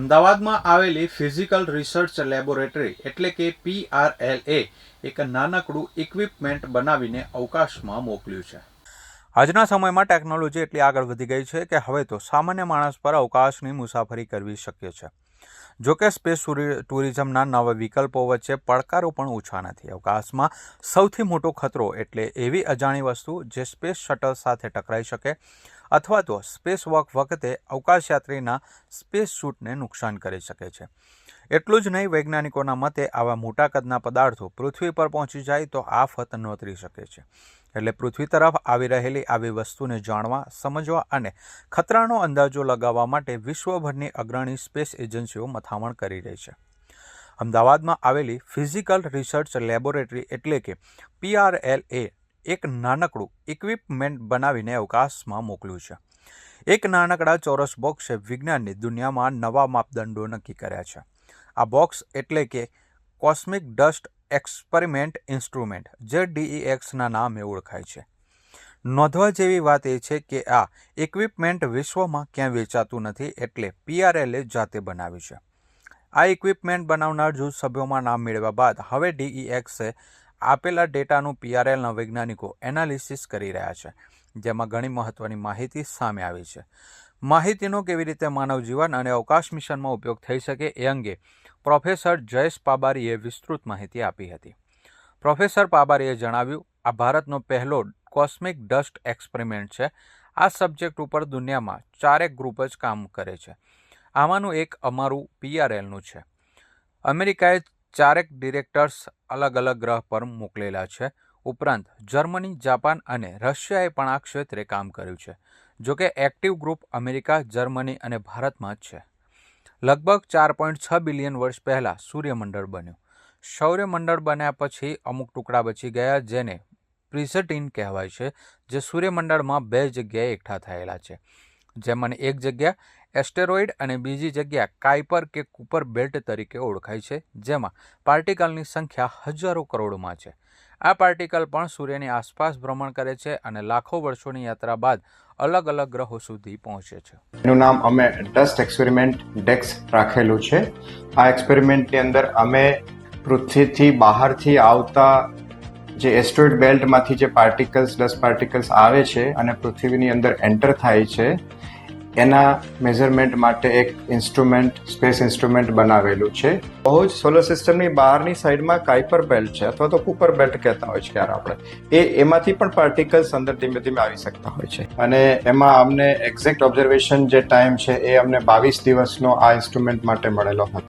અમદાવાદમાં આવેલી physical research laboratory એટલે કે પીઆરએલએ એક નાનકડું ઇક્વિપમેન્ટ બનાવીને અવકાશમાં મોકલ્યું છે. આજના સમયમાં ટેકનોલોજી એટલી આગળ વધી ગઈ છે કે હવે તો સામાન્ય માણસ પર અવકાશની મુસાફરી કરવી શક્ય છે. જોકે સ્પેસ ટુરિઝમના નવા વિકલ્પો વચ્ચે પડકારો પણ ઓછા નથી. અવકાશમાં સૌથી મોટો ખતરો એટલે એવી અજાણી વસ્તુ જે સ્પેસ શટલ સાથે ટકરાઈ શકે અથવા તો સ્પેસ વોક વખતે અવકાશયાત્રીના સ્પેસ શૂટને નુકસાન કરી શકે છે. એટલું જ નહીં, વૈજ્ઞાનિકોના મતે આવા મોટા કદના પદાર્થો પૃથ્વી પર પહોંચી જાય તો આફત નોતરી શકે છે. એટલે પૃથ્વી તરફ આવી રહેલી આવી વસ્તુને જાણવા, સમજવા અને ખતરાનો અંદાજો લગાવવા માટે વિશ્વભરની અગ્રણી સ્પેસ એજન્સીઓ મથામણ કરી રહી છે. અમદાવાદમાં આવેલી ફિઝિકલ રિસર્ચ લેબોરેટરી એટલે કે પીઆરએલએ એક નાનકડું ઇક્વિપમેન્ટ બનાવીને અવકાશમાં મોકલ્યું છે. એક નાનકડા ચોરસ બોક્સે વિજ્ઞાનની દુનિયામાં નવા માપદંડો નક્કી કર્યા છે. આ બોક્સ એટલે કે કોસ્મિક ડસ્ટ એક્સપેરિમેન્ટ ઇન્સ્ટ્રુમેન્ટ જે ડીઈએક્સના નામે ઓળખાય છે. નોંધવા જેવી વાત એ છે કે આ ઇક્વિપમેન્ટ વિશ્વમાં ક્યાંય વેચાતું નથી એટલે પીઆરએલએ જાતે બનાવ્યું છે. આ ઇક્વિપમેન્ટ બનાવનાર જૂથ સભ્યોમાં નામ મેળવ્યા બાદ હવે ડીઈએક્સે આપેલા ડેટાનું પીઆરએલના વૈજ્ઞાનિકો એનાલિસિસ કરી રહ્યા છે, જેમાં ઘણી મહત્વની માહિતી સામે આવી છે. માહિતીનો કેવી રીતે માનવ જીવન અને અવકાશ મિશનમાં ઉપયોગ થઈ શકે એ અંગે પ્રોફેસર જયેશ પાબારીએ વિસ્તૃત માહિતી આપી હતી. પ્રોફેસર પાબારીએ જણાવ્યું, આ ભારતનો પહેલો કોસ્મિક ડસ્ટ એક્સપેરિમેન્ટ છે. આ સબ્જેક્ટ ઉપર દુનિયામાં ચારેક ગ્રુપ જ કામ કરે છે. આમાંનું એક અમારું પીઆરએલનું છે. અમેરિકાએ ચારેક ડિરેક્ટર્સ અલગ અલગ ગ્રહ પર મોકલેલા છે. ઉપરાંત, જર્મની, જાપાન અને રશિયાએ પણ આ ક્ષેત્રે કામ કર્યું છે જોકે એક્ટિવ ગ્રુપ અમેરિકા, જર્મની અને ભારતમાં જ છે. લગભગ ચાર પોઈન્ટ છ બિલિયન વર્ષ પહેલાં સૂર્યમંડળ બન્યું. સૌર્યમંડળ બન્યા પછી અમુક ટુકડા બચી ગયા, જેને પ્રિઝટીન કહેવાય છે, જે સૂર્યમંડળમાં બે જગ્યાએ એકઠા થયેલા છે. જેમાંની એક જગ્યા એસ્ટેરોઇડ અને બીજી જગ્યા કાઇપર કે કુપર બેલ્ટ તરીકે ઓળખાય છે, જેમાં પાર્ટિકલની સંખ્યા હજારો કરોડમાં છે. આ પાર્ટિકલ પણ સૂર્યની આસપાસ ભ્રમણ કરે છે અને લાખો વર્ષોની યાત્રા બાદ અલગ અલગ ગ્રહો સુધી પહોંચે છે. એનું નામ અમે ડસ્ટ એક્સપેરિમેન્ટ ડેક્સ રાખેલું છે. આ એક્સપેરિમેન્ટની અંદર અમે પૃથ્વીથી બહારથી આવતા જે એસ્ટ્રોઇડ બેલ્ટમાંથી જે પાર્ટિકલ્સ, ડસ્ટ પાર્ટિકલ્સ આવે છે અને પૃથ્વીની અંદર એન્ટર થાય છે એના મેઝરમેન્ટ માટે એક ઇન્સ્ટ્રુમેન્ટ સ્પેસ ઇન્સ્ટ્રુમેન્ટ બનાવેલું છે. બહુ જ સોલર સિસ્ટમની બહારની સાઈડમાં કાઇપર બેલ્ટ છે, અથવા તો કુપર બેલ્ટ કહેતા હોય છે યાર આપણે. એ એમાંથી પણ પાર્ટિકલ્સ અંદર ધીમે ધીમે આવી શકતા હોય છે. અને એમાં અમને એક્ઝેક્ટ ઓબ્ઝર્વેશન જે ટાઈમ છે, એ અમને બાવીસ દિવસનો આ ઇન્સ્ટ્રુમેન્ટ માટે મળેલો હતો.